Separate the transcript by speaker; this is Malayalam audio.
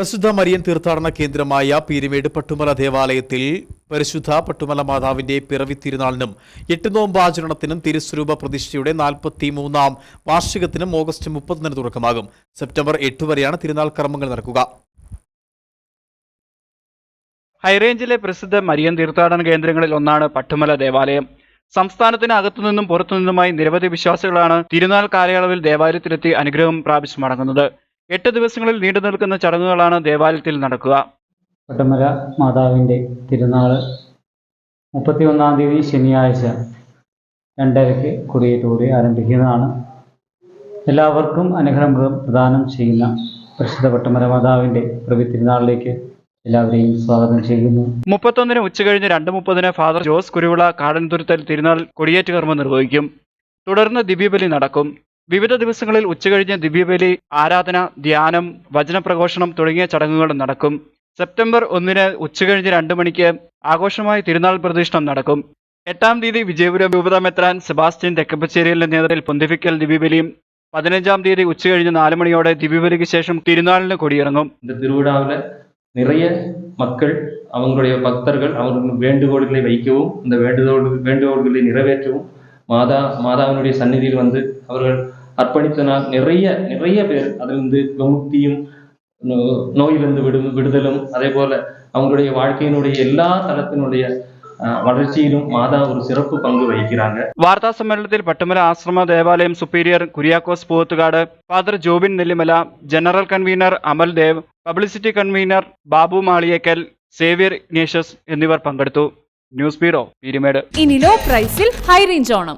Speaker 1: പ്രസിദ്ധ മരിയൻ തീർത്ഥാടന കേന്ദ്രമായ പീരുമേട് പട്ടുമല ദേവാലയത്തിൽ പരിശുദ്ധ പട്ടുമല മാതാവിന്റെ പിറവി തിരുനാളിനും എട്ട് നോമ്പ് ആചരണത്തിനും തിരുസ്വരൂപ പ്രതിഷ്ഠയുടെ നാൽപ്പത്തി മൂന്നാം വാർഷികത്തിനും ഓഗസ്റ്റ് മുപ്പത്തിന് തുടക്കമാകും. സെപ്റ്റംബർ എട്ട് വരെയാണ് തിരുനാൾ കർമ്മങ്ങൾ നടക്കുക.
Speaker 2: ഹൈറേഞ്ചിലെ പ്രസിദ്ധ മരിയൻ തീർത്ഥാടന കേന്ദ്രങ്ങളിൽ ഒന്നാണ് പട്ടുമല ദേവാലയം. സംസ്ഥാനത്തിന് അകത്തുനിന്നും പുറത്തുനിന്നുമായി നിരവധി വിശ്വാസികളാണ് തിരുനാൾ കാലയളവിൽ ദേവാലയത്തിലെത്തി അനുഗ്രഹം പ്രാപിച്ചു മടങ്ങുന്നത്. എട്ട് ദിവസങ്ങളിൽ നീണ്ടു നിൽക്കുന്ന ചടങ്ങുകളാണ് ദേവാലയത്തിൽ നടക്കുക.
Speaker 3: പട്ടമല മാതാവിന്റെ തിരുനാൾ മുപ്പത്തി ഒന്നാം തീയതി ശനിയാഴ്ച രണ്ടരയ്ക്ക് കൊടിയേറ്റോടെ ആരംഭിക്കുന്നതാണ്. എല്ലാവർക്കും അനുഗ്രഹം പ്ര- പ്രദാനം ചെയ്യുന്ന പ്രസിദ്ധ പട്ടമല മാതാവിന്റെ പ്രവി തിരുനാളിലേക്ക് എല്ലാവരെയും സ്വാഗതം ചെയ്യുന്നു.
Speaker 2: മുപ്പത്തൊന്നിന് ഉച്ചകഴിഞ്ഞ് രണ്ട് മുപ്പതിന് ഫാദർ ജോസ് കുരുവിള കാടൻതുരുത്തൽ തിരുനാൾ കൊടിയേറ്റ് കർമ്മം നിർവഹിക്കും. തുടർന്ന് ദിവ്യബലി നടക്കും. വിവിധ ദിവസങ്ങളിൽ ഉച്ചകഴിഞ്ഞ് ദിവ്യബലി ആരാധന ധ്യാനം വചനപ്രഘോഷണം തുടങ്ങിയ ചടങ്ങുകൾ നടക്കും സെപ്റ്റംബർ ഒന്നിന് ഉച്ചകഴിഞ്ഞ് രണ്ട് മണിക്ക് ആഘോഷമായി തിരുനാൾ പ്രതിഷ്ഠം നടക്കും എട്ടാം തീയതി വിജയപുരം രൂപത മെത്രാൻ സെബാസ്റ്റ്യൻ തെക്കപ്പച്ചേരിയലിന്റെ നേതൃത്വത്തിൽ പൊന്തിഫിക്കൽ ദിവ്യബലിയും പതിനഞ്ചാം തീയതി ഉച്ചകഴിഞ്ഞ് നാല് മണിയോടെ ദിവ്യബലിക്ക് ശേഷം തിരുനാളിന് കൊടിയിറങ്ങും
Speaker 4: இந்த திருவிழாவில் நிறைய மக்கள் அவங்களுடைய பக்தர்கள் அவங்க வேண்டுகோள்களை வைக்கவும் இந்த வேண்டுகோள் வேண்டுகோள்களை நிறைவேற்றவும் மாதா மாதாவினுடைய சந்நிதியில் வந்து அவர்கள் அர்ப்பணித்தனால் நிறைய நிறைய பேர் அதிலிருந்து விமுக்தியும் நோ- நோயிலிருந்து விடு விடுதலும் அதே போல அவங்களுடைய வாழ்க்கையினுடைய எல்லா தளத்தினுடைய அஹ், வளர்ச்சியிலும் மாதா ஒரு சிறப்பு பங்கு வகிக்கிறாங்க
Speaker 2: വാർത്താ സമ്മേളനത്തിൽ പട്ടുമല ആശ്രമ ദേവാലയം superior Kuriakose Poovathukad father Jobin Nellimala general convener Amal Dev publicity convener Babu Maliyekkal Xavier Ignatius എന്നിവർ പങ്കെടുത്തു ന്യൂസ് ബ്യൂറോ പീരുമേട്
Speaker 5: ഇനി ലോ പ്രൈസിൽ ഹൈ റേഞ്ച് ഓണം